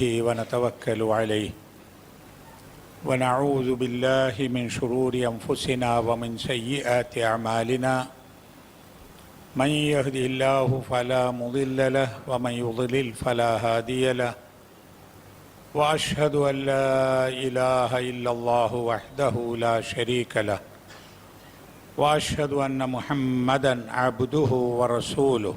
به ونتوكل عليه. ونعوذ بالله من شرور أنفسنا ومن سيئات أعمالنا. من يهده الله فلا مضل له ومن يضلل فلا هادي له. وأشهد أن لا إله إلا الله وحده لا شريك له. وأشهد أن محمدا عبده ورسوله.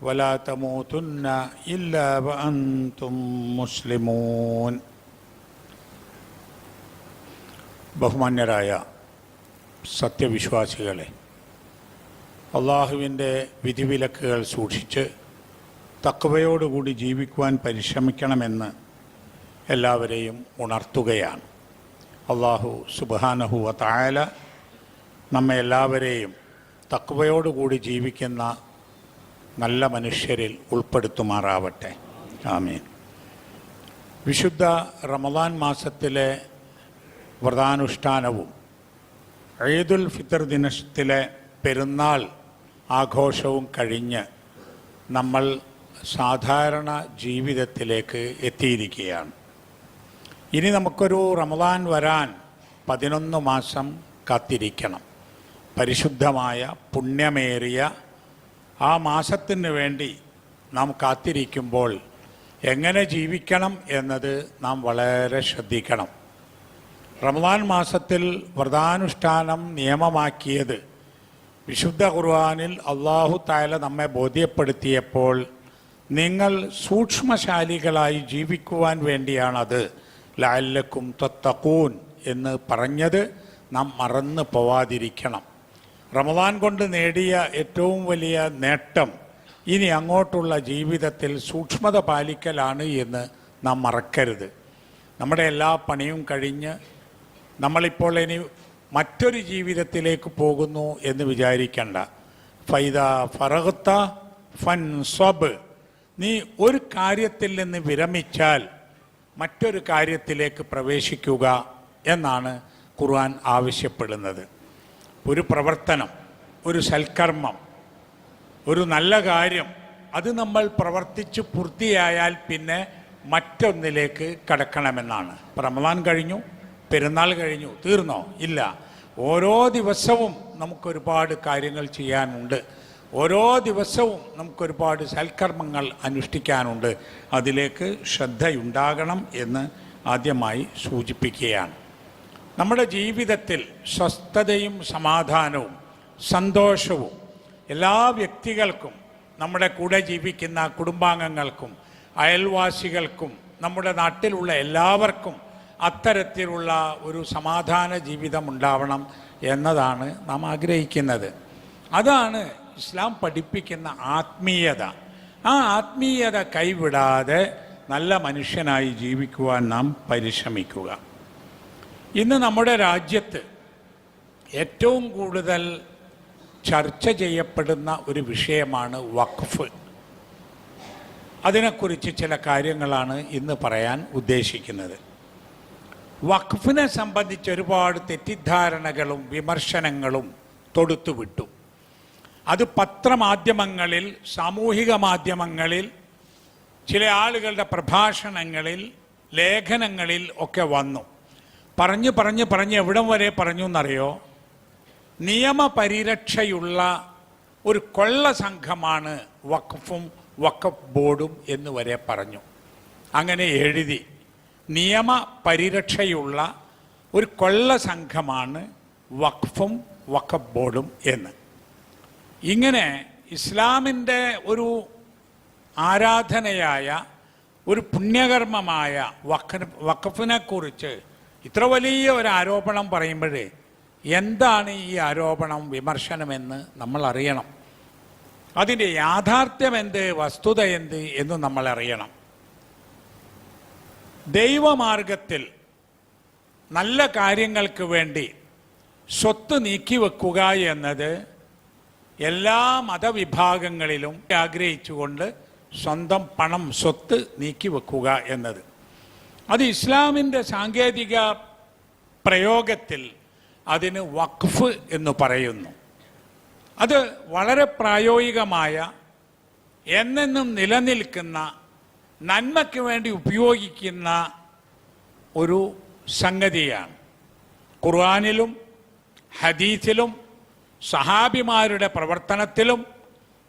ولا تموتن الا وانتم مسلمون ബഹുമാന്യരായ സത്യവിശ്വാസികളെ അള്ളാഹുവിൻ്റെ വിധിവിലക്കുകൾ സൂക്ഷിച്ച് തക്കവയോടുകൂടി ജീവിക്കുവാൻ പരിശ്രമിക്കണമെന്ന് എല്ലാവരെയും ഉണർത്തുകയാണ് അള്ളാഹു സുബാനഹുവ തായാല നമ്മെ എല്ലാവരെയും തക്കവയോടുകൂടി ജീവിക്കുന്ന നല്ല മനുഷ്യരിൽ ഉൾപ്പെടുത്തുമാറാവട്ടെ. ആമീൻ. വിശുദ്ധ റമദാൻ മാസത്തിലെ വ്രതാനുഷ്ഠാനവും ഈദുൽ ഫിത്തർ ദിനത്തിലെ പെരുന്നാൾ ആഘോഷവും കഴിഞ്ഞ് നമ്മൾ സാധാരണ ജീവിതത്തിലേക്ക് എത്തിയിരിക്കുകയാണ്. ഇനി നമുക്കൊരു റമദാൻ വരാൻ പതിനൊന്ന് മാസം കാത്തിരിക്കണം. പരിശുദ്ധമായ പുണ്യമേറിയ ആ മാസത്തിന് വേണ്ടി നാം കാത്തിരിക്കുമ്പോൾ എങ്ങനെ ജീവിക്കണം എന്നത് നാം വളരെ ശ്രദ്ധിക്കണം. റമദാൻ മാസത്തിൽ വ്രതാനുഷ്ഠാനം നിയമമാക്കിയത് വിശുദ്ധ ഖുർആാനിൽ അള്ളാഹു തായല നമ്മെ ബോധ്യപ്പെടുത്തിയപ്പോൾ നിങ്ങൾ സൂക്ഷ്മശാലികളായി ജീവിക്കുവാൻ വേണ്ടിയാണത്. ലാലക്കും തൊത്തക്കൂൻ എന്ന് പറഞ്ഞത് നാം മറന്നു പോവാതിരിക്കണം. റമദാൻ കൊണ്ട് നേടിയ ഏറ്റവും വലിയ നേട്ടം ഇനി അങ്ങോട്ടുള്ള ജീവിതത്തിൽ സൂക്ഷ്മത പാലിക്കലാണ് എന്ന് നാം മറക്കരുത്. നമ്മുടെ എല്ലാ പണിയും കഴിഞ്ഞ് നമ്മളിപ്പോൾ ഇനി മറ്റൊരു ജീവിതത്തിലേക്ക് പോകുന്നു എന്ന് വിചാരിക്കണ്ട. ഫൈദ ഫറഹത്ത ഫൻ സ്വബ്. നീ ഒരു കാര്യത്തിൽ നിന്ന് വിരമിച്ചാൽ മറ്റൊരു കാര്യത്തിലേക്ക് പ്രവേശിക്കുക എന്നാണ് ഖുർആൻ ആവശ്യപ്പെടുന്നത്. ഒരു പ്രവർത്തനം ഒരു സൽക്കർമ്മം ഒരു നല്ല കാര്യം അത് നമ്മൾ പ്രവർത്തിച്ച് പൂർത്തിയായാൽ പിന്നെ മറ്റൊന്നിലേക്ക് കടക്കണമെന്നാണ്. റമദാൻ കഴിഞ്ഞു പെരുന്നാൾ കഴിഞ്ഞു തീർന്നോ? ഇല്ല. ഓരോ ദിവസവും നമുക്കൊരുപാട് കാര്യങ്ങൾ ചെയ്യാനുണ്ട്. ഓരോ ദിവസവും നമുക്കൊരുപാട് സൽക്കർമ്മങ്ങൾ അനുഷ്ഠിക്കാനുണ്ട്. അതിലേക്ക് ശ്രദ്ധയുണ്ടാകണം എന്ന് ആദ്യമായി സൂചിപ്പിക്കുകയാണ്. നമ്മുടെ ജീവിതത്തിൽ സ്വസ്ഥതയും സമാധാനവും സന്തോഷവും എല്ലാ വ്യക്തികൾക്കും നമ്മുടെ കൂടെ ജീവിക്കുന്ന കുടുംബാംഗങ്ങൾക്കും അയൽവാസികൾക്കും നമ്മുടെ നാട്ടിലുള്ള എല്ലാവർക്കും അത്തരത്തിലുള്ള ഒരു സമാധാന ജീവിതം ഉണ്ടാവണം എന്നതാണ് നാം ആഗ്രഹിക്കുന്നത്. അതാണ് ഇസ്ലാം പഠിപ്പിക്കുന്ന ആത്മീയത. ആ ആത്മീയത കൈവിടാതെ നല്ല മനുഷ്യനായി ജീവിക്കുവാൻ നാം പരിശ്രമിക്കുക. ഇന്ന് നമ്മുടെ രാജ്യത്ത് ഏറ്റവും കൂടുതൽ ചർച്ച ചെയ്യപ്പെടുന്ന ഒരു വിഷയമാണ് വഖഫ്. അതിനെക്കുറിച്ച് ചില കാര്യങ്ങളാണ് ഇന്ന് പറയാൻ ഉദ്ദേശിക്കുന്നത്. വഖഫിനെ സംബന്ധിച്ച് ഒരുപാട് തെറ്റിദ്ധാരണകളും വിമർശനങ്ങളും തൊടുത്തുവിട്ടു അത് പത്രമാധ്യമങ്ങളിൽ സാമൂഹിക മാധ്യമങ്ങളിൽ ചില ആളുകളുടെ പ്രഭാഷണങ്ങളിൽ ലേഖനങ്ങളിൽ ഒക്കെ വന്നു. പറഞ്ഞ് പറഞ്ഞ് പറഞ്ഞ് എവിടം വരെ പറഞ്ഞു എന്നറിയോ? നിയമപരിരക്ഷയുള്ള ഒരു കൊള്ള സംഘമാണ് വഖഫും വഖഫ് ബോർഡും എന്ന് വരെ പറഞ്ഞു. അങ്ങനെ എഴുതി നിയമ പരിരക്ഷയുള്ള ഒരു കൊള്ള സംഘമാണ് വഖഫും വഖഫ് ബോർഡും എന്ന്. ഇങ്ങനെ ഇസ്ലാമിന്റെ ഒരു ആരാധനയായ ഒരു പുണ്യകർമ്മമായ വഖ വഖഫിനെക്കുറിച്ച് കുറിച്ച് ഇത്ര വലിയ ഒരു ആരോപണം പറയുമ്പോഴേ എന്താണ് ഈ ആരോപണം വിമർശനമെന്ന് നമ്മൾ അറിയണം അതിന്റെ യാഥാർത്ഥ്യം എന്ത് വസ്തുത എന്ത് എന്ന് നമ്മൾ അറിയണം ദൈവമാർഗത്തിൽ നല്ല കാര്യങ്ങൾക്ക് വേണ്ടി സ്വത്ത് നീക്കിവെക്കുക എന്നത് എല്ലാ മതവിഭാഗങ്ങളിലും ആഗ്രഹിച്ചുകൊണ്ട് സ്വന്തം പണം സ്വത്ത് നീക്കിവെക്കുക എന്നത്. അത് ഇസ്ലാമിന്റെ സാങ്കേതിക പ്രയോഗത്തിൽ അതിന് വഖഫ് എന്ന് പറയുന്നു. അത് വളരെ പ്രായോഗികമായ എന്നെന്നും നിലനിൽക്കുന്ന നന്മയ്ക്ക് വേണ്ടി ഉപയോഗിക്കുന്ന ഒരു സംഗതിയാണ്. ഖുർആാനിലും ഹദീസിലും സഹാബിമാരുടെ പ്രവർത്തനത്തിലും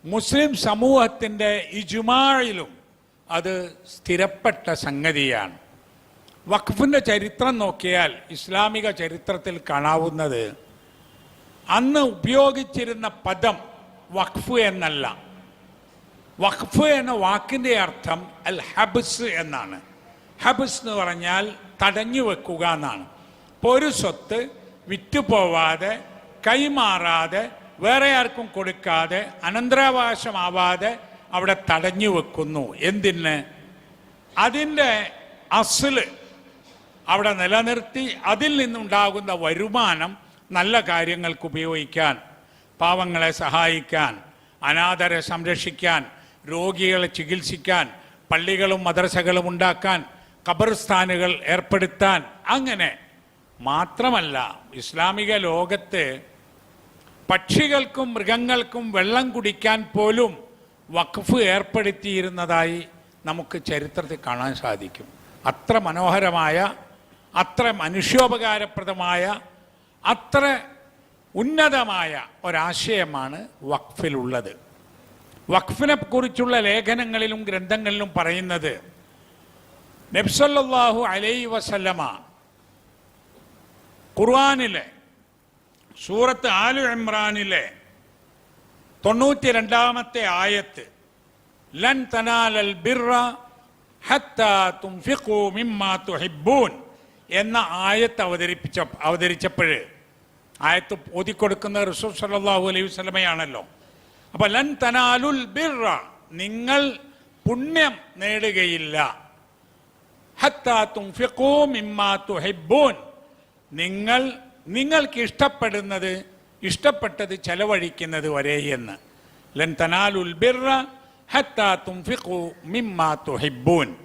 മുസ്ലിം സമൂഹത്തിന്റെ ഇജുമാഴിലും അത് സ്ഥിരപ്പെട്ട സംഗതിയാണ്. വഖഫിന്റെ ചരിത്രം നോക്കിയാൽ ഇസ്ലാമിക ചരിത്രത്തിൽ കാണാവുന്നത് അന്ന് ഉപയോഗിച്ചിരുന്ന പദം വഖഫ് എന്നല്ല. വഖഫ് എന്ന വാക്കിന്റെ അർത്ഥം അൽ ഹബ്സ് എന്നാണ്. ഹബ്സ് എന്ന് പറഞ്ഞാൽ തടഞ്ഞു വെക്കുക എന്നാണ്. ഇപ്പോൾ ഒരു സ്വത്ത് വിറ്റുപോവാതെ കൈമാറാതെ വേറെ ആർക്കും കൊടുക്കാതെ അനന്തരാവകാശമാവാതെ അവിടെ തടഞ്ഞു വെക്കുന്നു. എന്തിന്? അതിന്റെ അസൽ അവിടെ നിലനിർത്തി അതിൽ നിന്നുണ്ടാകുന്ന വരുമാനം നല്ല കാര്യങ്ങൾക്ക് ഉപയോഗിക്കാൻ പാവങ്ങളെ സഹായിക്കാൻ അനാഥരെ സംരക്ഷിക്കാൻ രോഗികളെ ചികിത്സിക്കാൻ പള്ളികളും മദ്രസകളും ഉണ്ടാക്കാൻ ഖബർസ്ഥാനുകൾ ഏർപ്പെടുത്താൻ അങ്ങനെ മാത്രമല്ല ഇസ്ലാമിക ലോകത്ത് പക്ഷികൾക്കും മൃഗങ്ങൾക്കും വെള്ളം കുടിക്കാൻ പോലും വഖഫ് ഏർപ്പെടുത്തിയിരുന്നതായി നമുക്ക് ചരിത്രത്തിൽ കാണാൻ സാധിക്കും. അത്ര മനോഹരമായ അത്ര മനുഷ്യോപകാരപ്രദമായ അത്ര ഉന്നതമായ ഒരാശയമാണ് വഖഫിലുള്ളത്. വഖഫിനെ കുറിച്ചുള്ള ലേഖനങ്ങളിലും ഗ്രന്ഥങ്ങളിലും പറയുന്നത് നബ്സല്ലാഹു അലൈ വസല്ലമ ഖുർആാനിലെ സൂറത്ത് ആലു ഇമ്രാനിലെ തൊണ്ണൂറ്റി രണ്ടാമത്തെ ആയത്ത് ലൻ തനാലൽ ബിറ ഹത്താ തുംഫിഖു മിമ്മാ തുഹിബ്ബൂൻ എന്ന ആയത്ത് അവതരിപ്പിച്ച അവതരിച്ചപ്പോൾ ആയത്ത് ഓതിക്കൊടുക്കുന്ന റസൂൽ സല്ലല്ലാഹു അലൈഹി വസല്ലമയാണല്ലോ. അപ്പൊ ലൻ തനാലുൽ ബിർറ. നിങ്ങൾ പുണ്യം നേടുകയില്ല. നിങ്ങൾ നിങ്ങൾക്ക് ഇഷ്ടപ്പെടുന്നത് ഇഷ്ടപ്പെട്ടത് ചെലവഴിക്കുന്നത് വരെ എന്ന്. ലൻ തനാലുൽ ബിർറ ഹത്താ തുംഫിഖു മിമ്മാ തുഹിബ്ബൂൻ.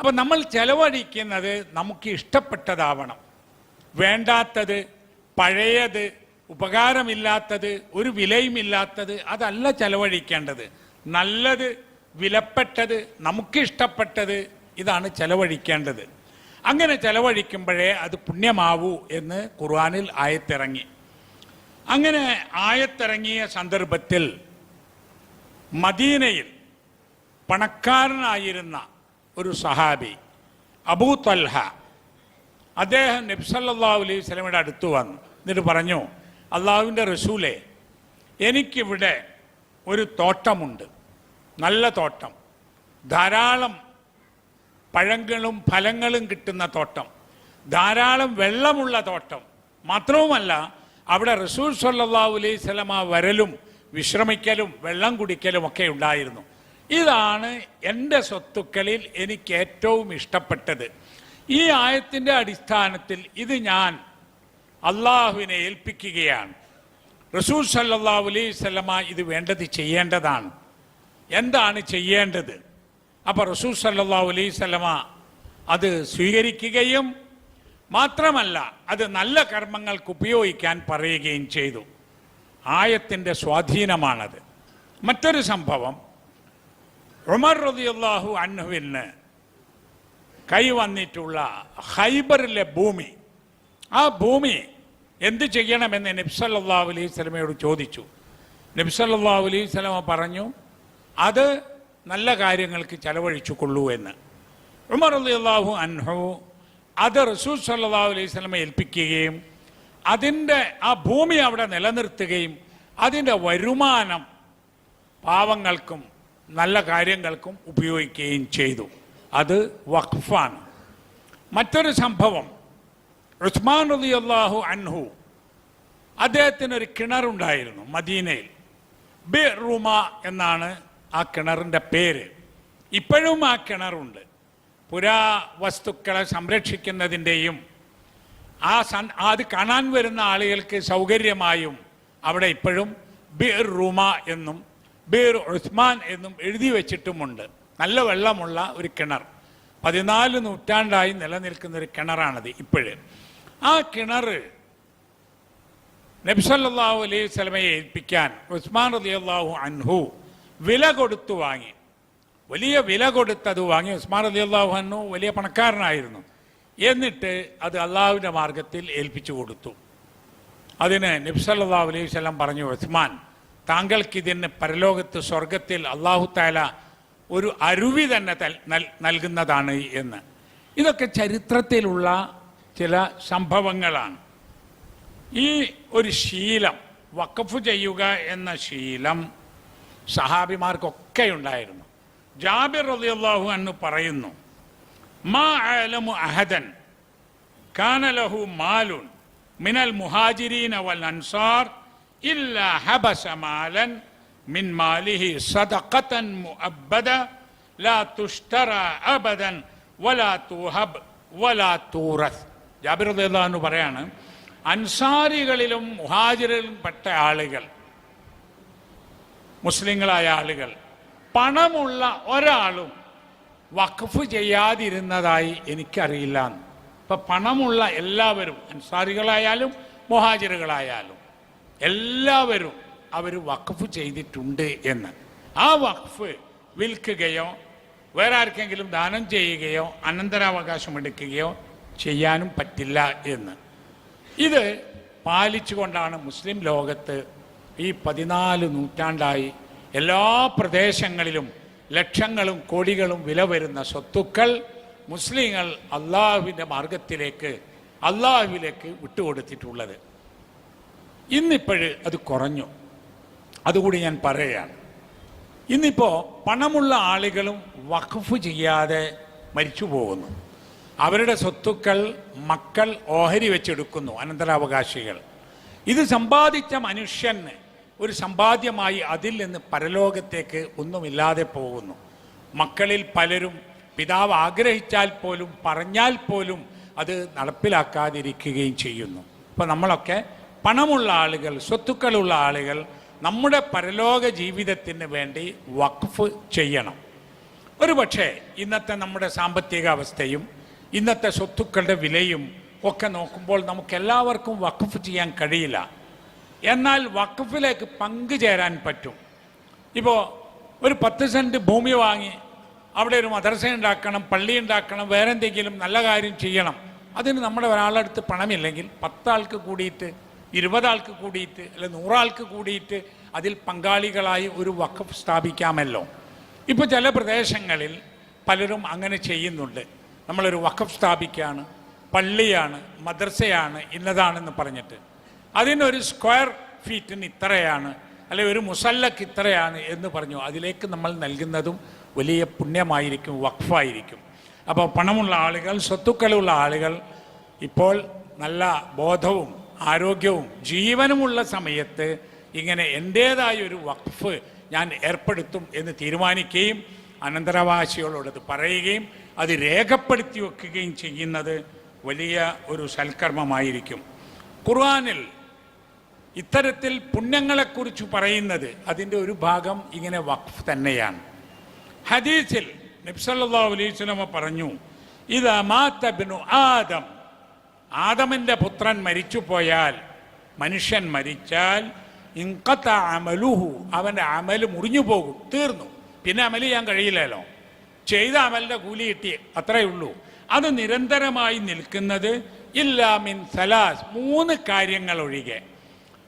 അപ്പം നമ്മൾ ചെലവഴിക്കുന്നത് നമുക്ക് ഇഷ്ടപ്പെട്ടതാവണം. വേണ്ടാത്തത് പഴയത് ഉപകാരമില്ലാത്തത് ഒരു വിലയുമില്ലാത്തത് അതല്ല ചെലവഴിക്കേണ്ടത്. നല്ലത് വിലപ്പെട്ടത് നമുക്ക് നമുക്കിഷ്ടപ്പെട്ടത് ഇതാണ് ചെലവഴിക്കേണ്ടത്. അങ്ങനെ ചെലവഴിക്കുമ്പോഴേ അത് പുണ്യമാവൂ എന്ന് ഖുർആാനിൽ ആയത്തിറങ്ങി. അങ്ങനെ ആയത്തിറങ്ങിയ സന്ദർഭത്തിൽ മദീനയിൽ പണക്കാരനായിരുന്ന ഒരു സഹാബി അബൂ തൽഹ. അദ്ദേഹം നബ്സല്ലാ അലൈഹി സ്വലമിയുടെ അടുത്ത് വന്നു. എന്നിട്ട് പറഞ്ഞു അള്ളാഹുവിന്റെ റസൂലെ എനിക്കിവിടെ ഒരു തോട്ടമുണ്ട്. നല്ല തോട്ടം. ധാരാളം പഴങ്ങളും ഫലങ്ങളും കിട്ടുന്ന തോട്ടം. ധാരാളം വെള്ളമുള്ള തോട്ടം. മാത്രവുമല്ല അവിടെ റസൂൽ സല്ലാ അലൈഹി സ്വലമ വരലും വിശ്രമിക്കലും വെള്ളം കുടിക്കലും ഒക്കെ ഉണ്ടായിരുന്നു. ഇതാണ് എന്റെ സ്വത്തുക്കളിൽ എനിക്ക് ഏറ്റവും ഇഷ്ടപ്പെട്ടത്. ഈ ആയത്തിന്റെ അടിസ്ഥാനത്തിൽ ഇത് ഞാൻ അള്ളാഹുവിനെ ഏൽപ്പിക്കുകയാണ്. റസൂൽ സല്ലാ അലൈഹി സ്വലമ ഇത് വേണ്ടത് ചെയ്യേണ്ടതാണ്. എന്താണ് ചെയ്യേണ്ടത്? അപ്പോൾ റസൂൽ സല്ലാ അലൈഹി സ്വലമ അത് സ്വീകരിക്കുകയും മാത്രമല്ല അത് നല്ല കർമ്മങ്ങൾക്ക് ഉപയോഗിക്കാൻ പറയുകയും ചെയ്തു. ആയത്തിന്റെ സ്വാധീനമാണത്. മറ്റൊരു സംഭവം ഉമർ റളിയല്ലാഹു അന്നുവിന് കൈവന്നിട്ടുള്ള ഹൈബറിലെ ഭൂമി. ആ ഭൂമി എന്ത് ചെയ്യണമെന്ന് നബ്സല്ലാഹു അലൈഹി സ്വലമയോട് ചോദിച്ചു. നബ്സല്ലാഹു അലൈഹി സ്വലമ പറഞ്ഞു അത് നല്ല കാര്യങ്ങൾക്ക് ചെലവഴിച്ചു കൊള്ളൂ എന്ന്. ഉമർ അള്ളാഹു അൻഹു അത് റസൂൽ സല്ലാ അലൈഹി സ്വലമ ഏൽപ്പിക്കുകയും അതിന്റെ ആ ഭൂമി അവിടെ നിലനിർത്തുകയും അതിന്റെ വരുമാനം പാവങ്ങൾക്കും നല്ല കാര്യങ്ങൾക്കും ഉപയോഗിക്കുകയും ചെയ്തു. അത് വഖഫാണ്. മറ്റൊരു സംഭവം ഉസ്മാൻ റലി അള്ളാഹു അൻഹു അദ്ദേഹത്തിന് ഒരു കിണറുണ്ടായിരുന്നു മദീനയിൽ. ബി റുമ എന്നാണ് ആ കിണറിന്റെ പേര്. ഇപ്പോഴും ആ കിണറുണ്ട്. പുരാ വസ്തുക്കളെ സംരക്ഷിക്കുന്നതിന്റെയും ആ സൺ അത് കാണാൻ വരുന്ന ആളുകൾക്ക് സൗകര്യമായും അവിടെ ഇപ്പോഴും ബിർ റുമ എന്നും ബിർ ഉസ്മാൻ എന്നും എഴുതി വെച്ചിട്ടുമുണ്ട്. നല്ല വെള്ളമുള്ള ഒരു കിണർ. പതിനാല് നൂറ്റാണ്ടായി നിലനിൽക്കുന്ന ഒരു കിണറാണത് ഇപ്പോഴ്. ആ കിണർ നബ്സല്ലാഹു അലൈഹി സ്വലമയെ ഏൽപ്പിക്കാൻ ഉസ്മാൻ റലി അള്ളാഹു അൻഹു വില കൊടുത്തു വാങ്ങി. വലിയ വില കൊടുത്തത് വാങ്ങി. ഉസ്മാൻ റലി അള്ളാഹു അൻഹു വലിയ പണക്കാരനായിരുന്നു. എന്നിട്ട് അത് അള്ളാഹുവിന്റെ മാർഗത്തിൽ ഏൽപ്പിച്ചു കൊടുത്തു. അതിന് നബ്സല്ലാ അലൈഹി സ്വലം പറഞ്ഞു ഉസ്മാൻ താങ്കൾക്ക് ഇതിന് പരലോകത്ത് സ്വർഗത്തിൽ അള്ളാഹു താല ഒരു അരുവി തന്നെ നൽകുന്നതാണ് എന്ന്. ഇതൊക്കെ ചരിത്രത്തിലുള്ള ചില സംഭവങ്ങളാണ്. ഈ ഒരു ശീലം വഖഫ് ചെയ്യുക എന്ന ശീലം സഹാബിമാർക്കൊക്കെ ഉണ്ടായിരുന്നു. ജാബിർ റളിയല്ലാഹു എന്ന് പറയുന്നു മാ അഹദൻ കാനലഹു മാലുൻ മിനൽ മുഹാജിരീൻ അവൽ അൻസാർ ഇല്ലാ حبس مالا മിൻ മാലിഹി സദഖതൻ മുഅബ്ബദ ലാ تشترى അബദൻ വലാ توهب വലാ തൂറസ് ജാബിർ എന്ന് പറയാണ് അൻസാരികളിലും മുഹാജിറിലും പെട്ട ആളുകൾ മുസ്ലിങ്ങളായ ആളുകൾ പണമുള്ള ഒരാളും വഖഫ് ചെയ്യാതിരുന്നതായി എനിക്കറിയില്ല. ഇപ്പൊ പണമുള്ള എല്ലാവരും അൻസാരികളായാലും മുഹാജിറുകളായാലും എല്ലാവരും അവർ വഖഫ് ചെയ്തിട്ടുണ്ട് എന്ന്. ആ വഖഫ് വിൽക്കുകയോ വേറെ ആർക്കെങ്കിലും ദാനം ചെയ്യുകയോ അനന്തരാവകാശം എടുക്കുകയോ ചെയ്യാനും പറ്റില്ല എന്ന്. ഇത് പാലിച്ചുകൊണ്ടാണ് മുസ്ലിം ലോകത്ത് ഈ പതിനാല് നൂറ്റാണ്ടായി എല്ലാ പ്രദേശങ്ങളിലും ലക്ഷങ്ങളും കോടികളും വില വരുന്ന സ്വത്തുക്കൾ മുസ്ലിങ്ങൾ അള്ളാഹുവിന്റെ മാർഗത്തിലേക്ക് അള്ളാഹുവിലേക്ക് വിട്ടുകൊടുത്തിട്ടുള്ളത്. ഇന്നിപ്പോഴ് അത് കുറഞ്ഞു. അതുകൂടി ഞാൻ പറയുകയാണ് ഇന്നിപ്പോൾ പണമുള്ള ആളുകളും വഖഫ് ചെയ്യാതെ മരിച്ചു പോകുന്നു. അവരുടെ സ്വത്തുക്കൾ മക്കൾ ഓഹരി വെച്ചെടുക്കുന്നു അനന്തരാവകാശികൾ. ഇത് സമ്പാദിച്ച മനുഷ്യന് ഒരു സമ്പാദ്യമായി അതിൽ നിന്ന് പരലോകത്തേക്ക് ഒന്നുമില്ലാതെ പോകുന്നു. മക്കളിൽ പലരും പിതാവ് ആഗ്രഹിച്ചാൽ പോലും പറഞ്ഞാൽ പോലും അത് നടപ്പിലാക്കാതിരിക്കുകയും ചെയ്യുന്നു. അപ്പോൾ നമ്മളൊക്കെ പണമുള്ള ആളുകൾ സ്വത്തുക്കളുള്ള ആളുകൾ നമ്മുടെ പരലോക ജീവിതത്തിന് വേണ്ടി വഖഫ് ചെയ്യണം. ഒരു പക്ഷേ ഇന്നത്തെ നമ്മുടെ സാമ്പത്തിക അവസ്ഥയും ഇന്നത്തെ സ്വത്തുക്കളുടെ വിലയും ഒക്കെ നോക്കുമ്പോൾ നമുക്ക് എല്ലാവർക്കും വഖഫ് ചെയ്യാൻ കഴിയില്ല. എന്നാൽ വഖഫിലേക്ക് പങ്കുചേരാൻ പറ്റും. ഇപ്പോൾ ഒരു പത്ത് സെന്റ് ഭൂമി വാങ്ങി അവിടെ ഒരു മദ്രസ ഉണ്ടാക്കണം പള്ളി ഉണ്ടാക്കണം വേറെ എന്തെങ്കിലും നല്ല കാര്യം ചെയ്യണം. അതിന് നമ്മുടെ ഒരാളടുത്ത് പണമില്ലെങ്കിൽ പത്താൾക്ക് കൂടിയിട്ട് ഇരുപതാൾക്ക് കൂടിയിട്ട് അല്ലെ നൂറാൾക്ക് കൂടിയിട്ട് അതിൽ പങ്കാളികളായി ഒരു വഖഫ് സ്ഥാപിക്കാമല്ലോ. ഇപ്പോൾ ചില പ്രദേശങ്ങളിൽ പലരും അങ്ങനെ ചെയ്യുന്നുണ്ട്. നമ്മളൊരു വഖഫ് സ്ഥാപിക്കുകയാണ് പള്ളിയാണ് മദ്രസയാണ് ഇന്നതാണെന്ന് പറഞ്ഞിട്ട്. അതിനൊരു സ്ക്വയർ ഫീറ്റിന് ഇത്രയാണ് അല്ലെ ഒരു മുസല്ലക്ക് ഇത്രയാണ് എന്ന് പറഞ്ഞു. അതിലേക്ക് നമ്മൾ നൽകുന്നതും വലിയ പുണ്യമായിരിക്കും വഖഫായിരിക്കും. അപ്പോൾ പണമുള്ള ആളുകൾ സ്വത്തുക്കളുള്ള ആളുകൾ ഇപ്പോൾ നല്ല ബോധവും ആരോഗ്യവും ജീവനുമുള്ള സമയത്ത് ഇങ്ങനെ എന്റേതായ ഒരു വഖഫ് ഞാൻ ഏർപ്പെടുത്തും എന്ന് തീരുമാനിക്കുകയും അനന്തരവാസികളോടത് പറയുകയും അത് രേഖപ്പെടുത്തി വെക്കുകയും ചെയ്യുന്നത് വലിയ ഒരു സൽക്കർമ്മമായിരിക്കും. ഖുർആാനിൽ ഇത്തരത്തിൽ പുണ്യങ്ങളെക്കുറിച്ച് പറയുന്നത് അതിന്റെ ഒരു ഭാഗം ഇങ്ങനെ വഖഫ് തന്നെയാണ്. ഹദീസിൽ നബ്സല്ലാ അലൈഹി സ്വലമ പറഞ്ഞു ഇത് മാത്തബിനു ആദം ആദമിന്റെ പുത്രൻ മരിച്ചു പോയാൽ മനുഷ്യൻ മരിച്ചാൽ ഇൻകത്ത അമലുഹു അവന്റെ അമൽ മുറിഞ്ഞു പോകും തീർന്നു. പിന്നെ അമൽ ചെയ്യാൻ കഴിയില്ലല്ലോ. ചെയ്ത അമലിന്റെ കൂലി കിട്ടി അത്രയേ ഉള്ളൂ. അത് നിരന്തരമായി നിൽക്കുന്നത് ഇല്ലാ മിൻ സലാസ് മൂന്ന് കാര്യങ്ങൾ ഒഴികെ.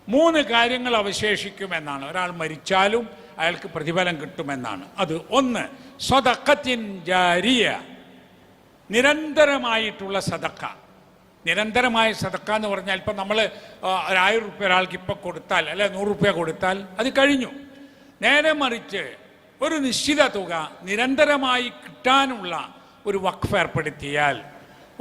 മൂന്ന് കാര്യങ്ങൾ അവശേഷിക്കുമെന്നാണ്. ഒരാൾ മരിച്ചാലും അയാൾക്ക് പ്രതിഫലം കിട്ടുമെന്നാണ്. അത് ഒന്ന് സ്വതക്കത്തിൻ ജാരിയ. നിരന്തരമായിട്ടുള്ള സദക്ക നിരന്തരമായ സതക്ക എന്ന് പറഞ്ഞാൽ ഇപ്പം നമ്മൾ ഒരായിരം റുപ്യ ഒരാൾക്ക് ഇപ്പം കൊടുത്താൽ അല്ലെ നൂറ് റുപ്യ കൊടുത്താൽ അത് കഴിഞ്ഞു. നേരെ മറിച്ച് ഒരു നിശ്ചിത തുക നിരന്തരമായി കിട്ടാനുള്ള ഒരു വഖഫ് ഏർപ്പെടുത്തിയാൽ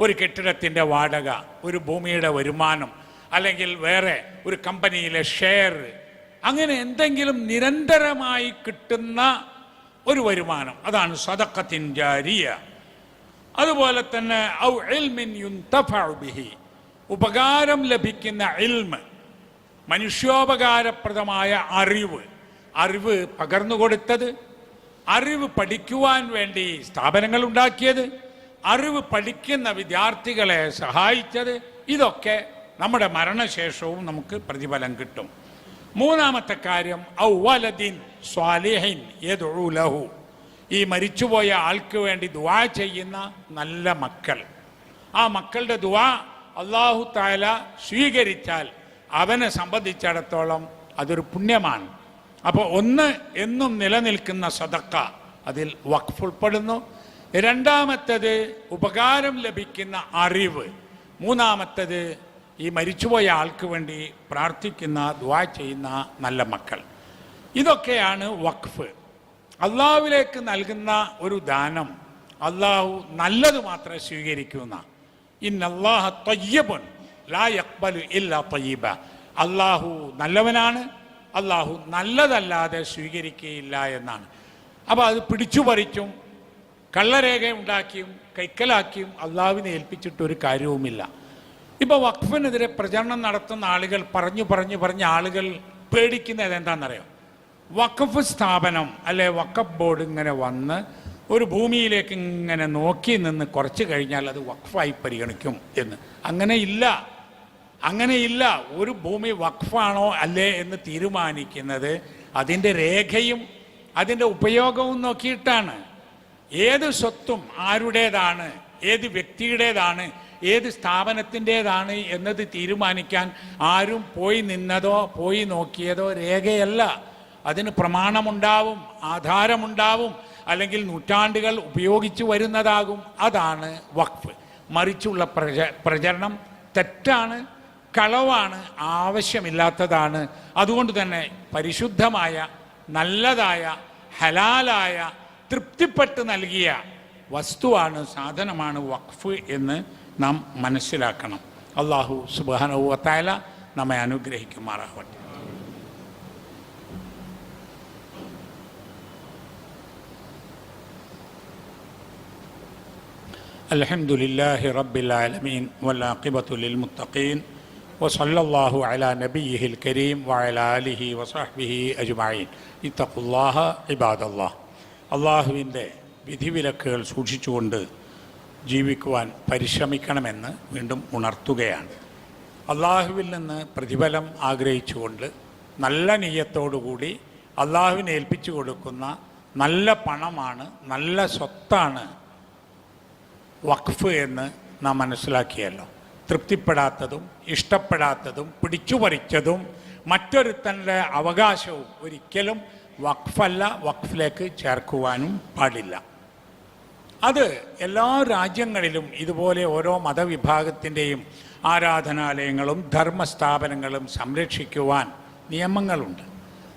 ഒരു കെട്ടിടത്തിന്റെ വാടക ഒരു ഭൂമിയുടെ വരുമാനം അല്ലെങ്കിൽ വേറെ ഒരു കമ്പനിയിലെ ഷെയർ അങ്ങനെ എന്തെങ്കിലും നിരന്തരമായി കിട്ടുന്ന ഒരു വരുമാനം. അതാണ് സദക്കത്തിൻ ജാരിയ. അതുപോലെ തന്നെ ഔ ബിഹി. ഉപകാരം ലഭിക്കുന്ന ഇൽമ് മനുഷ്യോപകാരപ്രദമായ അറിവ്. അറിവ് പകർന്നു കൊടുത്തത് അറിവ് പഠിക്കുവാൻ വേണ്ടി സ്ഥാപനങ്ങൾ ഉണ്ടാക്കിയത് അറിവ് പഠിക്കുന്ന വിദ്യാർത്ഥികളെ സഹായിച്ചത് ഇതൊക്കെ നമ്മുടെ മരണശേഷവും നമുക്ക് പ്രതിഫലം കിട്ടും. മൂന്നാമത്തെ കാര്യം ഔവലദിൻ സ്വാലിഹിൻ ലഹു. ഈ മരിച്ചുപോയ ആൾക്ക് വേണ്ടി ദുവാ ചെയ്യുന്ന നല്ല മക്കൾ. ആ മക്കളുടെ ദുവാ അള്ളാഹു താല സ്വീകരിച്ചാൽ അവനെ സംബന്ധിച്ചിടത്തോളം അതൊരു പുണ്യമാണ്. അപ്പോൾ ഒന്ന് എന്നും നിലനിൽക്കുന്ന സദക്ക അതിൽ വഖഫ് ഉൾപ്പെടുന്നു. രണ്ടാമത്തത് ഉപകാരം ലഭിക്കുന്ന അറിവ്. മൂന്നാമത്തത് ഈ മരിച്ചുപോയ ആൾക്ക് വേണ്ടി പ്രാർത്ഥിക്കുന്ന ദുവാ ചെയ്യുന്ന നല്ല മക്കൾ. ഇതൊക്കെയാണ് വഖഫ്. അള്ളാഹുവിലേക്ക് നൽകുന്ന ഒരു ദാനം അള്ളാഹു നല്ലത് മാത്രമേ സ്വീകരിക്കുന്ന ഇന്നല്ലാഹ തൊയ്യബുൻ ലാ യക്ബലു ഇല്ല തൊയ്യബ. അള്ളാഹു നല്ലവനാണ് അള്ളാഹു നല്ലതല്ലാതെ സ്വീകരിക്കുകയില്ല എന്നാണ്. അപ്പോൾ അത് പിടിച്ചു പറിച്ചും കള്ളരേഖ ഉണ്ടാക്കിയും കൈക്കലാക്കിയും അള്ളാഹുവിനെ ഏൽപ്പിച്ചിട്ടൊരു കാര്യവുമില്ല. ഇപ്പോൾ വഖഫിനെതിരെ പ്രചരണം നടത്തുന്ന ആളുകൾ പറഞ്ഞു പറഞ്ഞു പറഞ്ഞ ആളുകൾ പേടിക്കുന്നത് എന്താണെന്നറിയോ? വഖഫ് സ്ഥാപനം അല്ലെ വഖഫ് ബോർഡ് ഇങ്ങനെ വന്ന് ഒരു ഭൂമിയിലേക്ക് ഇങ്ങനെ നോക്കി നിന്ന് കുറച്ച് കഴിഞ്ഞാൽ അത് വഖഫായി പരിഗണിക്കും എന്ന്. അങ്ങനെ ഇല്ല. അങ്ങനെ ഇല്ല. ഒരു ഭൂമി വഖഫാണോ അല്ലേ എന്ന് തീരുമാനിക്കുന്നത് അതിന്റെ രേഖയും അതിന്റെ ഉപയോഗവും നോക്കിയിട്ടാണ്. ഏത് സ്വത്തും ആരുടേതാണ് ഏത് വ്യക്തിയുടേതാണ് ഏത് സ്ഥാപനത്തിന്റെതാണ് എന്നത് തീരുമാനിക്കാൻ ആരും പോയി നിന്നതോ പോയി നോക്കിയതോ രേഖയല്ല. അതിന് പ്രമാണമുണ്ടാവും ആധാരമുണ്ടാവും അല്ലെങ്കിൽ നൂറ്റാണ്ടുകൾ ഉപയോഗിച്ചു വരുന്നതാകും. അതാണ് വഖഫ്. മറിച്ചുള്ള പ്രച പ്രചരണം തെറ്റാണ് കളവാണ് ആവശ്യമില്ലാത്തതാണ്. അതുകൊണ്ട് തന്നെ പരിശുദ്ധമായ നല്ലതായ ഹലാലായ തൃപ്തിപ്പെട്ട് നൽകിയ വസ്തുവാണ് സാധനമാണ് വഖഫ് എന്ന് നാം മനസ്സിലാക്കണം. അള്ളാഹു സുബാനവത്തായ നമ്മെ അനുഗ്രഹിക്കുമാറാവട്ടെ. الحمد لله رب العالمين والعاقبة للمتقين وصلى الله على نبيه الكريم وعلى آله وصحبه أجمعين اتقوا الله عباد الله അള്ളാഹുവിൻ്റെ വിധിവിലക്കുകൾ സൂക്ഷിച്ചുകൊണ്ട് ജീവിക്കുവാൻ പരിശ്രമിക്കണമെന്ന് വീണ്ടും ഉണർത്തുകയാണ് അള്ളാഹുവിൽ നിന്ന് പ്രതിഫലം ആഗ്രഹിച്ചുകൊണ്ട് നല്ല നീയത്തോടുകൂടി അള്ളാഹുവിനെ ഏൽപ്പിച്ചു കൊടുക്കുന്ന നല്ല പണമാണ് നല്ല സ്വത്താണ് വഖഫ് എന്ന് നാം മനസ്സിലാക്കിയല്ലോ. തൃപ്തിപ്പെടാത്തതും ഇഷ്ടപ്പെടാത്തതും പിടിച്ചുപറിച്ചതും മറ്റൊരുത്തന്റെ അവകാശവും ഒരിക്കലും വഖഫല്ല വഖഫിലേക്ക് ചേർക്കുവാനും പാടില്ല. അത് എല്ലാ രാജ്യങ്ങളിലും ഇതുപോലെ ഓരോ മതവിഭാഗത്തിന്റെയും ആരാധനാലയങ്ങളും ധർമ്മസ്ഥാപനങ്ങളും സംരക്ഷിക്കുവാൻ നിയമങ്ങളുണ്ട്.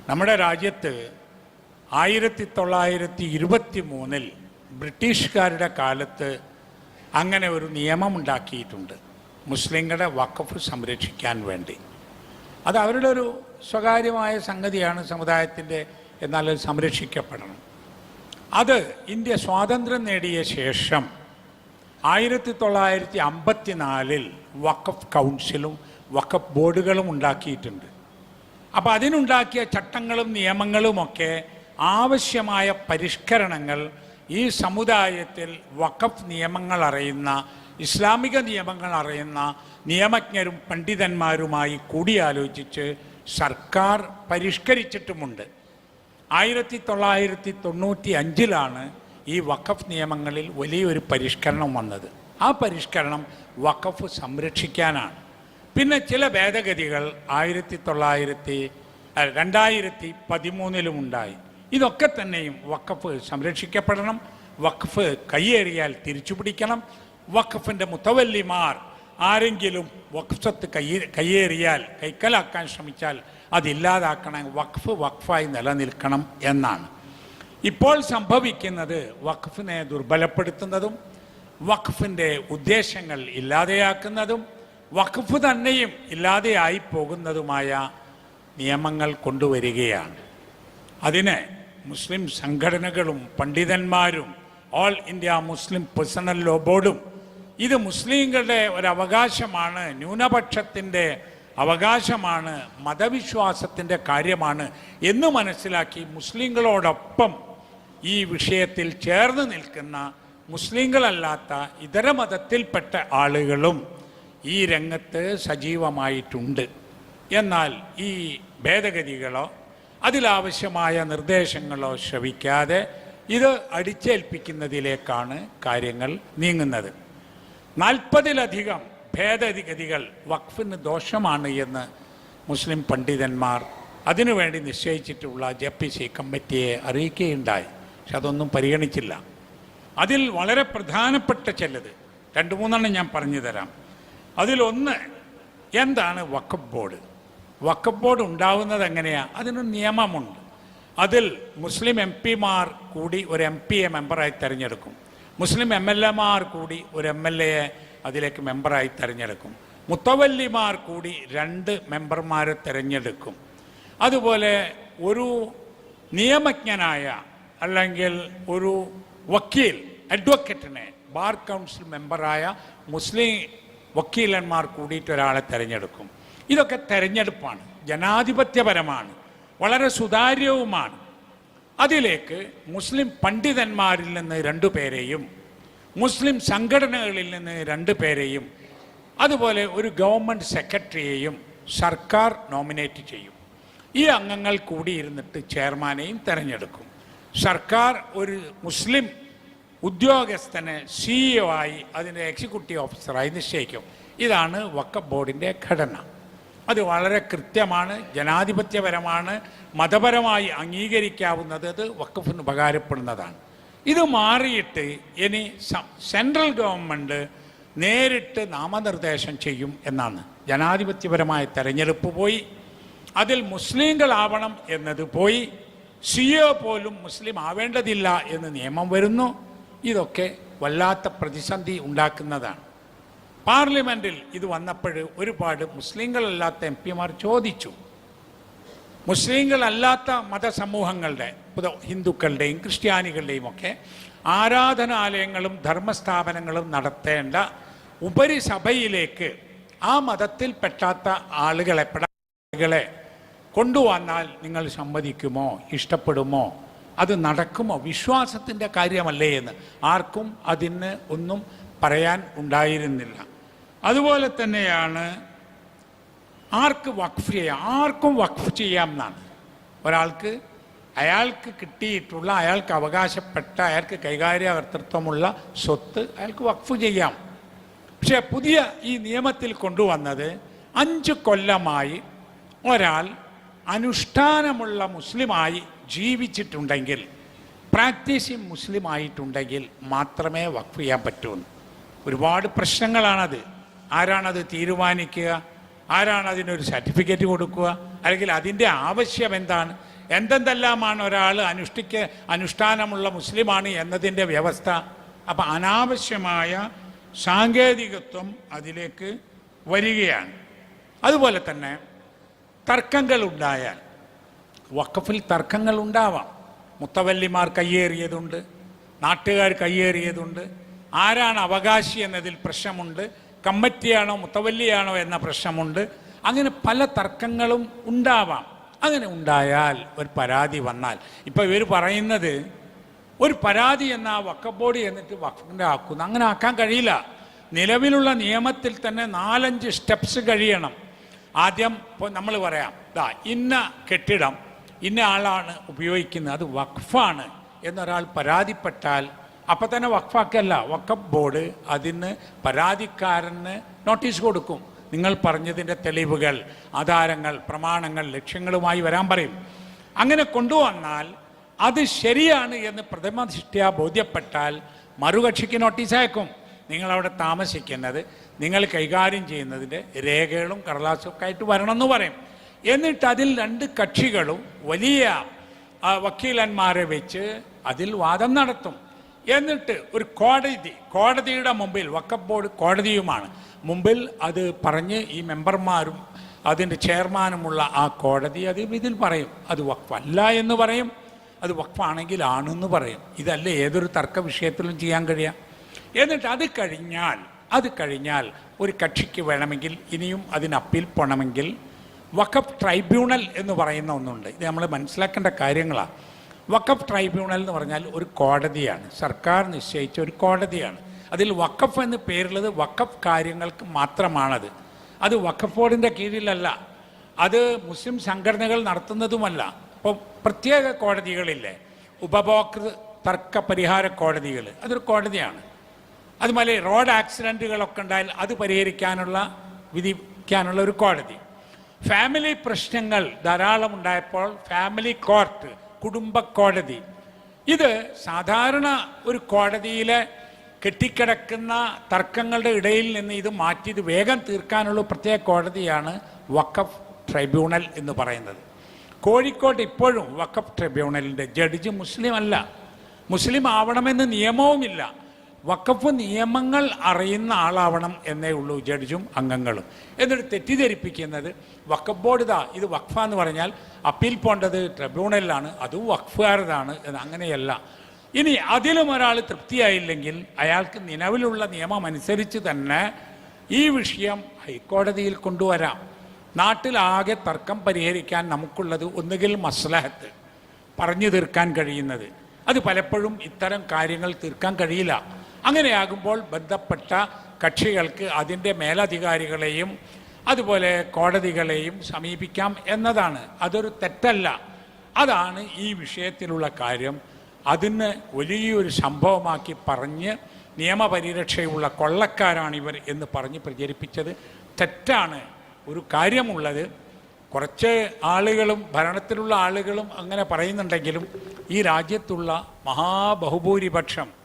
നമ്മുടെ രാജ്യത്ത് ആയിരത്തി തൊള്ളായിരത്തി ഇരുപത്തി മൂന്നിൽ ബ്രിട്ടീഷുകാരുടെ കാലത്ത് അങ്ങനെ ഒരു നിയമമുണ്ടാക്കിയിട്ടുണ്ട്. മുസ്ലിങ്ങളുടെ വഖഫ് സംരക്ഷിക്കാൻ വേണ്ടി. അത് അവരുടെ ഒരു സ്വകാര്യമായ സംഗതിയാണ് സമുദായത്തിന്റെ എന്നാൽ അത് സംരക്ഷിക്കപ്പെടണം. അത് ഇന്ത്യ സ്വാതന്ത്ര്യം നേടിയ ശേഷം ആയിരത്തി തൊള്ളായിരത്തി അമ്പത്തിനാലിൽ വഖഫ് കൗൺസിലും വഖഫ് ബോർഡുകളും ഉണ്ടാക്കിയിട്ടുണ്ട്. അപ്പോൾ അതിനുണ്ടാക്കിയ ചട്ടങ്ങളും നിയമങ്ങളുമൊക്കെ ആവശ്യമായ പരിഷ്കരണങ്ങൾ ഈ സമുദായത്തിൽ വഖഫ് നിയമങ്ങൾ അറിയുന്ന ഇസ്ലാമിക നിയമങ്ങൾ അറിയുന്ന നിയമജ്ഞരും പണ്ഡിതന്മാരുമായി കൂടിയാലോചിച്ച് സർക്കാർ പരിഷ്കരിച്ചിട്ടുമുണ്ട്. ആയിരത്തി തൊള്ളായിരത്തി തൊണ്ണൂറ്റി അഞ്ചിലാണ് ഈ വഖഫ് നിയമങ്ങളിൽ വലിയൊരു പരിഷ്കരണം വന്നത്. ആ പരിഷ്കരണം വഖഫ് സംരക്ഷിക്കാനാണ്. പിന്നെ ചില ഭേദഗതികൾ ആയിരത്തി തൊള്ളായിരത്തി രണ്ടായിരത്തി പതിമൂന്നിലും ഉണ്ടായി. ഇതൊക്കെ തന്നെയും വഖഫ് സംരക്ഷിക്കപ്പെടണം. വഖഫ് കയ്യേറിയാൽ തിരിച്ചു പിടിക്കണം. വഖഫിന്റെ മുത്തവല്ലിമാർ ആരെങ്കിലും വഖഫത്ത് കൈ കയ്യേ കയ്യേറിയാൽ കൈക്കലാക്കാൻ ശ്രമിച്ചാൽ അതില്ലാതാക്കണം വഖഫ് വഖഫായി നിലനിൽക്കണം എന്നാണ്. ഇപ്പോൾ സംഭവിക്കുന്നത് വഖഫിനെ ദുർബലപ്പെടുത്തുന്നതും വഖഫിന്റെ ഉദ്ദേശങ്ങൾ ഇല്ലാതെയാക്കുന്നതും വഖഫ് തന്നെയും ഇല്ലാതെയായി പോകുന്നതുമായ നിയമങ്ങൾ കൊണ്ടുവരികയാണ്. അതിന് മുസ്ലിം സംഘടനകളും പണ്ഡിതന്മാരും all India Muslim personal law ബോർഡും ഇത് മുസ്ലിങ്ങളുടെ ഒരവകാശമാണ് ന്യൂനപക്ഷത്തിന്റെ അവകാശമാണ് മതവിശ്വാസത്തിന്റെ കാര്യമാണ് എന്ന് മനസ്സിലാക്കി മുസ്ലിങ്ങളോടൊപ്പം ഈ വിഷയത്തിൽ ചേർന്ന് നിൽക്കുന്ന മുസ്ലിങ്ങളല്ലാത്ത ഇതര മതത്തിൽപ്പെട്ട ആളുകളും ഈ രംഗത്ത് സജീവമായിട്ടുണ്ട്. എന്നാൽ ഈ ഭേദഗതികളോ അതിലാവശ്യമായ നിർദ്ദേശങ്ങളോ ശ്രവിക്കാതെ ഇത് അടിച്ചേൽപ്പിക്കുന്നതിലേക്കാണ് കാര്യങ്ങൾ നീങ്ങുന്നത്. നാൽപ്പതിലധികം ഭേദഗതികൾ വഖഫിന് ദോഷമാണ് എന്ന് മുസ്ലിം പണ്ഡിതന്മാർ അതിനുവേണ്ടി നിശ്ചയിച്ചിട്ടുള്ള ജെ പി സി കമ്മിറ്റിയെ അറിയിക്കുകയുണ്ടായി. പക്ഷെ അതൊന്നും പരിഗണിച്ചില്ല. അതിൽ വളരെ പ്രധാനപ്പെട്ട ചിലത് രണ്ട് മൂന്നെണ്ണം ഞാൻ പറഞ്ഞു തരാം. അതിലൊന്ന് എന്താണ് വഖഫ് ബോർഡ്? ബോർഡ് ഉണ്ടാവുന്നത് എങ്ങനെയാണ് അതിനൊരു നിയമമുണ്ട്. അതിൽ മുസ്ലിം എം പിമാർ കൂടി ഒരു എം പിയെ മെമ്പറായി തിരഞ്ഞെടുക്കും. മുസ്ലിം എം എൽ എമാർ കൂടി ഒരു എം എൽ എയെ അതിലേക്ക് മെമ്പറായി തിരഞ്ഞെടുക്കും. മുത്തവല്ലിമാർ കൂടി രണ്ട് മെമ്പർമാരെ തിരഞ്ഞെടുക്കും. അതുപോലെ ഒരു നിയമജ്ഞനായ അല്ലെങ്കിൽ ഒരു വക്കീൽ അഡ്വക്കറ്റിനെ ബാർ കൗൺസിൽ മെമ്പറായ മുസ്ലിം വക്കീലന്മാർ കൂടിയിട്ട് ഒരാളെ തിരഞ്ഞെടുക്കും. ഇതൊക്കെ തെരഞ്ഞെടുപ്പാണ്. ജനാധിപത്യപരമാണ്. വളരെ സുതാര്യവുമാണ്. അതിലേക്ക് മുസ്ലിം പണ്ഡിതന്മാരിൽ നിന്ന് രണ്ടു പേരെയും മുസ്ലിം സംഘടനകളിൽ നിന്ന് രണ്ടു പേരെയും അതുപോലെ ഒരു ഗവൺമെന്റ് സെക്രട്ടറിയെയും സർക്കാർ നോമിനേറ്റ് ചെയ്യും. ഈ അംഗങ്ങൾ കൂടിയിരുന്നിട്ട് ചെയർമാനെയും തിരഞ്ഞെടുക്കും. സർക്കാർ ഒരു മുസ്ലിം ഉദ്യോഗസ്ഥനെ സിഇഒ ആയി അതിന്റെ എക്സിക്യൂട്ടീവ് ഓഫീസറായി നിശ്ചയിക്കും. ഇതാണ് വക്കഫ് ബോർഡിന്റെ ഘടന. അത് വളരെ കൃത്യമാണ് ജനാധിപത്യപരമാണ് മതപരമായി അംഗീകരിക്കാവുന്നത് അത് വക്കഫിന് ഉപകാരപ്പെടുന്നതാണ്. ഇത് മാറിയിട്ട് ഇനി സെൻട്രൽ ഗവൺമെന്റ് നേരിട്ട് നാമനിർദ്ദേശം ചെയ്യും എന്നാണ്. ജനാധിപത്യപരമായ തെരഞ്ഞെടുപ്പ് പോയി അതിൽ മുസ്ലിങ്ങളാവണം എന്നത് പോയി സി ഒ പോലും മുസ്ലിം ആവേണ്ടതില്ല എന്ന് നിയമം വരുന്നു. ഇതൊക്കെ വല്ലാത്ത പ്രതിസന്ധി ഉണ്ടാക്കുന്നതാണ്. പാർലമെന്റിൽ ഇത് വന്നപ്പോൾ ഒരുപാട് മുസ്ലിങ്ങളല്ലാത്ത എം പിമാർ ചോദിച്ചു. മുസ്ലിങ്ങളല്ലാത്ത മതസമൂഹങ്ങളുടെ ഹിന്ദുക്കളുടെയും ക്രിസ്ത്യാനികളുടെയും ഒക്കെ ആരാധനാലയങ്ങളും ധർമ്മസ്ഥാപനങ്ങളും നടത്തേണ്ട ഉപരിസഭയിലേക്ക് ആ മതത്തിൽ പെട്ടാത്ത ആളുകളെ പെടാളുകളെ കൊണ്ടുവന്നാൽ നിങ്ങൾ സമ്മതിക്കുമോ? ഇഷ്ടപ്പെടുമോ? അത് നടക്കുമോ? വിശ്വാസത്തിന്റെ കാര്യമല്ലേ എന്ന് ആർക്കും അതിന് ഒന്നും പറയാൻ ഉണ്ടായിരുന്നില്ല. അതുപോലെ തന്നെയാണ് ആർക്ക് വഖഫ് ചെയ്യാം? ആർക്കും വഖഫ് ചെയ്യാം എന്നാണ് ഒരാൾക്ക് അയാൾക്ക് കിട്ടിയിട്ടുള്ള അയാൾക്ക് അവകാശപ്പെട്ട അയാൾക്ക് കൈകാര്യകർത്തൃത്വമുള്ള സ്വത്ത് അയാൾക്ക് വഖഫ് ചെയ്യാം. പക്ഷേ പുതിയ ഈ നിയമത്തിൽ കൊണ്ടുവന്നത് അഞ്ച് കൊല്ലമായി ഒരാൾ അനുഷ്ഠാനമുള്ള മുസ്ലിമായി ജീവിച്ചിട്ടുണ്ടെങ്കിൽ പ്രാക്ടീസിങ് മുസ്ലിം ആയിട്ടുണ്ടെങ്കിൽ മാത്രമേ വഖഫ് ചെയ്യാൻ പറ്റൂ. ഒരുപാട് പ്രശ്നങ്ങളാണത്. ആരാണത് തീരുമാനിക്കുക? ആരാണ് അതിനൊരു സർട്ടിഫിക്കറ്റ് കൊടുക്കുക? അല്ലെങ്കിൽ അതിന്റെ ആവശ്യം എന്താണ്? എന്തെന്തെല്ലാമാണ് ഒരാൾ അനുഷ്ഠിക്ക അനുഷ്ഠാനമുള്ള മുസ്ലിമാണ് എന്നതിന്റെ വ്യവസ്ഥ. അപ്പം അനാവശ്യമായ സാങ്കേതികത്വം അതിലേക്ക് വരികയാണ്. അതുപോലെ തന്നെ തർക്കങ്ങൾ ഉണ്ടായാൽ വക്കഫിൽ തർക്കങ്ങൾ ഉണ്ടാവാം. മുത്തവല്ലിമാർ കയ്യേറിയതുണ്ട് നാട്ടുകാർ കയ്യേറിയതുണ്ട് ആരാണ് അവകാശി എന്നതിൽ പ്രശ്നമുണ്ട് കമ്മിറ്റിയാണോ മുത്തവല്ലിയാണോ എന്ന പ്രശ്നമുണ്ട്. അങ്ങനെ പല തർക്കങ്ങളും ഉണ്ടാവാം. അങ്ങനെ ഉണ്ടായാൽ ഒരു പരാതി വന്നാൽ. ഇപ്പം ഇവർ പറയുന്നത് ഒരു പരാതി എന്ന ആ ബോർഡ് എന്നിട്ട് വഖഫിന്റെ ആക്കുന്നു. അങ്ങനെ ആക്കാൻ കഴിയില്ല. നിലവിലുള്ള നിയമത്തിൽ തന്നെ നാലഞ്ച് സ്റ്റെപ്സ് കഴിയണം. ആദ്യം ഇപ്പോൾ നമ്മൾ പറയാം ദാ ഇന്ന കെട്ടിടം ഇന്ന ആളാണ് ഉപയോഗിക്കുന്നത്. അത് വഖഫാണ്. എന്നൊരാൾ പരാതിപ്പെട്ടാൽ അപ്പം തന്നെ വഖഫാക്കല്ല. വഖഫ് ബോർഡ് അതിന് പരാതിക്കാരന് നോട്ടീസ് കൊടുക്കും. നിങ്ങൾ പറഞ്ഞതിന്റെ തെളിവുകൾ ആധാരങ്ങൾ പ്രമാണങ്ങൾ ലക്ഷ്യങ്ങളുമായി വരാൻ പറയും. അങ്ങനെ കൊണ്ടുവന്നാൽ അത് ശരിയാണ് എന്ന് പ്രഥമ ദൃഷ്ടിയ ബോധ്യപ്പെട്ടാൽ മറുകക്ഷിക്ക് നോട്ടീസ് അയക്കും. നിങ്ങളവിടെ താമസിക്കുന്നത് നിങ്ങൾ കൈകാര്യം ചെയ്യുന്നതിന്റെ രേഖകളും കടലാസും ഒക്കെ ആയിട്ട് വരണമെന്ന് പറയും. എന്നിട്ട് അതിൽ രണ്ട് കക്ഷികളും വലിയ വക്കീലന്മാരെ വെച്ച് അതിൽ വാദം നടത്തും. എന്നിട്ട് ഒരു കോടതി കോടതിയുടെ മുമ്പിൽ വക്കഫ് ബോർഡ് കോടതിയുമാണ്. മുമ്പിൽ അത് പറഞ്ഞ് ഈ മെമ്പർമാരും അതിന്റെ ചെയർമാനുമുള്ള ആ കോടതി അത് ഇതിൽ പറയും. അത് വക്ഫല്ല എന്ന് പറയും. അത് വക്ഫാണെങ്കിൽ ആണെന്ന് പറയും. ഇതല്ല ഏതൊരു തർക്ക വിഷയത്തിലും ചെയ്യാൻ കഴിയാം? എന്നിട്ട് അത് കഴിഞ്ഞാൽ അത് കഴിഞ്ഞാൽ ഒരു കക്ഷിക്ക് വേണമെങ്കിൽ ഇനിയും അതിന് അപ്പീൽ പോകണമെങ്കിൽ വഖഫ് ട്രൈബ്യൂണൽ എന്ന് പറയുന്ന ഒന്നുണ്ട്. ഇത് നമ്മൾ മനസ്സിലാക്കേണ്ട കാര്യങ്ങളാണ് വഖഫ് ട്രൈബ്യൂണൽ എന്ന് പറഞ്ഞാൽ ഒരു കോടതിയാണ്. സർക്കാർ നിശ്ചയിച്ച ഒരു കോടതിയാണ്. അതിൽ വക്കഫ് എന്ന് പേരുള്ളത് വക്കഫ് കാര്യങ്ങൾക്ക് മാത്രമാണത്. അത് വക്കഫ് ബോർഡിന്റെ കീഴിലല്ല. അത് മുസ്ലിം സംഘടനകൾ നടത്തുന്നതുമല്ല. അപ്പോൾ പ്രത്യേക കോടതികളില്ലേ? ഉപഭോക്തൃ തർക്ക പരിഹാര കോടതികൾ അതൊരു കോടതിയാണ്. അതുപോലെ റോഡ് ആക്സിഡന്റുകളൊക്കെ ഉണ്ടായാൽ അത് പരിഹരിക്കാനുള്ള വിധിക്കാനുള്ള ഒരു കോടതി. ഫാമിലി പ്രശ്നങ്ങൾ ധാരാളം ഉണ്ടായപ്പോൾ ഫാമിലി കോർട്ട് കുടുംബ കോടതി. ഇത് സാധാരണ ഒരു കോടതിയിലെ കെട്ടിക്കിടക്കുന്ന തർക്കങ്ങളുടെ ഇടയിൽ നിന്ന് ഇത് മാറ്റി ഇത് വേഗം തീർക്കാനുള്ള പ്രത്യേക കോടതിയാണ് വഖഫ് ട്രൈബ്യൂണൽ എന്ന് പറയുന്നത്. കോഴിക്കോട്ട് ഇപ്പോഴും വഖഫ് ട്രൈബ്യൂണലിന്റെ ജഡ്ജ് മുസ്ലിം അല്ല മുസ്ലിം ആവണമെന്ന് നിയമവുമില്ല. വഖഫ് നിയമങ്ങൾ അറിയുന്ന ആളാവണം എന്നേ ഉള്ളൂ ജഡ്ജും അംഗങ്ങളും. എന്നിട്ട് തെറ്റിദ്ധരിപ്പിക്കുന്നത് വക്കഫ് ബോർഡ് ഇതാ ഇത് വഖഫ എന്ന് പറഞ്ഞാൽ അപ്പീൽ പോണ്ടത് ട്രിബ്യൂണലിലാണ് അതും വഖഫുകാരതാണ് എന്ന് അങ്ങനെയല്ല. ഇനി അതിലും ഒരാൾ തൃപ്തിയായില്ലെങ്കിൽ അയാൾക്ക് നിലവിലുള്ള നിയമം അനുസരിച്ച് തന്നെ ഈ വിഷയം ഹൈക്കോടതിയിൽ കൊണ്ടുവരാം. നാട്ടിലാകെ തർക്കം പരിഹരിക്കാൻ നമുക്കുള്ളത് ഒന്നുകിൽ മസ്ലഹത്ത് പറഞ്ഞു തീർക്കാൻ കഴിയുന്നത്. അത് പലപ്പോഴും ഇത്തരം കാര്യങ്ങൾ തീർക്കാൻ കഴിയില്ല. അങ്ങനെയാകുമ്പോൾ ബന്ധപ്പെട്ട കക്ഷികൾക്ക് അതിന്റെ മേലധികാരികളെയും അതുപോലെ കോടതികളെയും സമീപിക്കാം എന്നതാണ്. അതൊരു തെറ്റല്ല. അതാണ് ഈ വിഷയത്തിലുള്ള കാര്യം. അതിന് വലിയൊരു സംഭവമാക്കി പറഞ്ഞ് നിയമപരിരക്ഷയുള്ള കൊള്ളക്കാരാണ് ഇവർ എന്ന് പറഞ്ഞ് പ്രചരിപ്പിച്ചത്. തെറ്റാണ്. ഒരു കാര്യമുള്ളത് കുറച്ച് ആളുകളും ഭരണത്തിലുള്ള ആളുകളും അങ്ങനെ പറയുന്നുണ്ടെങ്കിലും ഈ രാജ്യത്തുള്ള മഹാബഹുഭൂരിപക്ഷം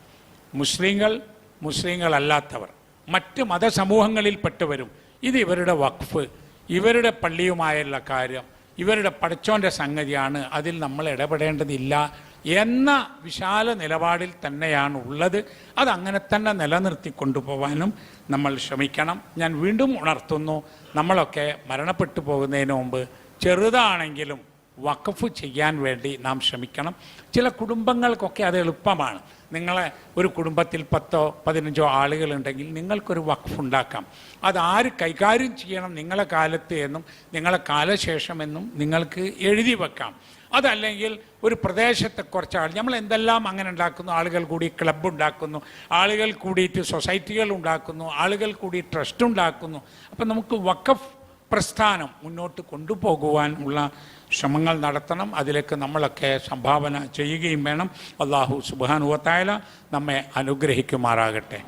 മുസ്ലിങ്ങൾ മുസ്ലിങ്ങളല്ലാത്തവർ മറ്റ് മതസമൂഹങ്ങളിൽപ്പെട്ടവരും ഇത് ഇവരുടെ വഖഫ് ഇവരുടെ പള്ളിയുമായുള്ള കാര്യം ഇവരുടെ പഠിച്ചോന്റെ സംഗതിയാണ് അതിൽ നമ്മൾ ഇടപെടേണ്ടതില്ല എന്ന വിശാല നിലപാടിൽ തന്നെയാണ് ഉള്ളത്. അതങ്ങനെ തന്നെ നിലനിർത്തി കൊണ്ടുപോകാനും നമ്മൾ ശ്രമിക്കണം. ഞാൻ വീണ്ടും ഉണർത്തുന്നു നമ്മളൊക്കെ മരണപ്പെട്ടു പോകുന്നതിന് മുമ്പ് ചെറുതാണെങ്കിലും വഖഫ് ചെയ്യാൻ വേണ്ടി നാം ശ്രമിക്കണം. ചില കുടുംബങ്ങൾക്കൊക്കെ അത് എളുപ്പമാണ്. നിങ്ങളെ ഒരു കുടുംബത്തിൽ പത്തോ പതിനഞ്ചോ ആളുകളുണ്ടെങ്കിൽ നിങ്ങൾക്കൊരു വഖഫ് ഉണ്ടാക്കാം. അത് ആര് കൈകാര്യം ചെയ്യണം നിങ്ങളെ കാലത്ത് എന്നും നിങ്ങളെ കാലശേഷമെന്നും നിങ്ങൾക്ക് എഴുതി വെക്കാം. അതല്ലെങ്കിൽ ഒരു പ്രദേശത്തെ കുറച്ച് ആൾ നമ്മൾ എന്തെല്ലാം അങ്ങനെ ഉണ്ടാക്കുന്നു ആളുകൾ കൂടി ക്ലബ്ബ് ഉണ്ടാക്കുന്നു ആളുകൾ കൂടിയിട്ട് സൊസൈറ്റികൾ ഉണ്ടാക്കുന്നു ആളുകൾ കൂടി ട്രസ്റ്റ് ഉണ്ടാക്കുന്നു. അപ്പം നമുക്ക് വഖഫ് പ്രസ്ഥാനം മുന്നോട്ട് കൊണ്ടുപോകുവാൻ ഉള്ള ശ്രമങ്ങൾ നടത്തണം. അതിലേക്ക് നമ്മളൊക്കെ സംഭാവന ചെയ്യുകയും വേണം. അള്ളാഹു സുബാനുവത്തായാല നമ്മെ അനുഗ്രഹിക്കുമാറാകട്ടെ.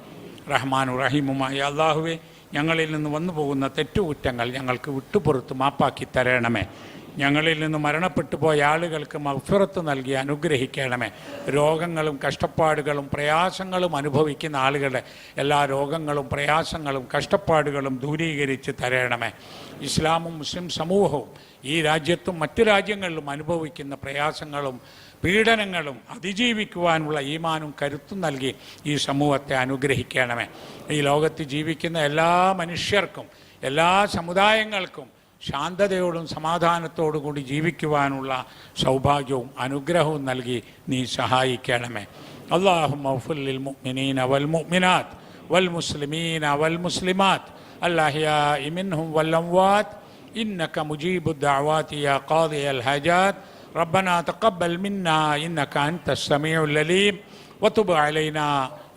റഹ്മാനു റഹീമുമായ അള്ളാഹുവെ ഞങ്ങളിൽ നിന്ന് വന്നു പോകുന്ന തെറ്റുകുറ്റങ്ങൾ ഞങ്ങൾക്ക് വിട്ടുപുറത്ത് മാപ്പാക്കി തരണമേ. ഞങ്ങളിൽ നിന്ന് മരണപ്പെട്ടു പോയ ആളുകൾക്ക് മഫിറത്ത് നൽകി അനുഗ്രഹിക്കണമേ. രോഗങ്ങളും കഷ്ടപ്പാടുകളും പ്രയാസങ്ങളും അനുഭവിക്കുന്ന ആളുകളുടെ എല്ലാ രോഗങ്ങളും പ്രയാസങ്ങളും കഷ്ടപ്പാടുകളും ദൂരീകരിച്ച് തരണമേ. ഇസ്ലാമും മുസ്ലിം സമൂഹവും ഈ രാജ്യത്തും മറ്റു രാജ്യങ്ങളിലും അനുഭവിക്കുന്ന പ്രയാസങ്ങളും പീഡനങ്ങളും അതിജീവിക്കുവാനുള്ള ഈമാനും കരുത്തും നൽകി ഈ സമൂഹത്തെ അനുഗ്രഹിക്കണമേ. ഈ ലോകത്ത് ജീവിക്കുന്ന എല്ലാ മനുഷ്യർക്കും എല്ലാ സമുദായങ്ങൾക്കും ശാന്തതയോടും സമാധാനത്തോടും കൂടി ജീവിക്കുവാനുള്ള സൗഭാഗ്യവും അനുഗ്രഹവും നൽകി നീ സഹായിക്കണമേ അള്ളാഹു മൗഫുല്ലിൽ മുഅ്മിനീന വൽ മുഅ്മിനാത്ത് വൽ മുസ്ലിമീന വൽ മുസ്ലിമാത്ത് അല്ലാഹിയാഇ മിൻഹും വൽ അംവാത്ത് إنك مجيب الدعوات يا قاضي الحاجات ربنا تقبل منا إنك أنت السميع العليم وتب علينا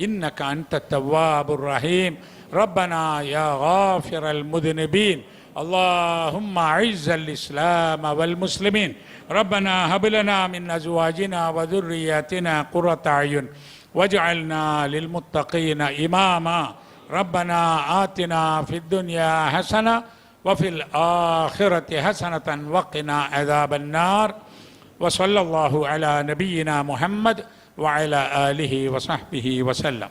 إنك أنت التواب الرحيم ربنا يا غافر المذنبين اللهم أعز الإسلام والمسلمين. ربنا هب لنا من أزواجنا وذرياتنا قرة أعين واجعلنا للمتقين إماما. ربنا آتنا في الدنيا حسنة وفي الآخرة حسنة وقنا عذاب النار. وصلى الله على نبينا محمد وعلى آله وصحبه وسلم.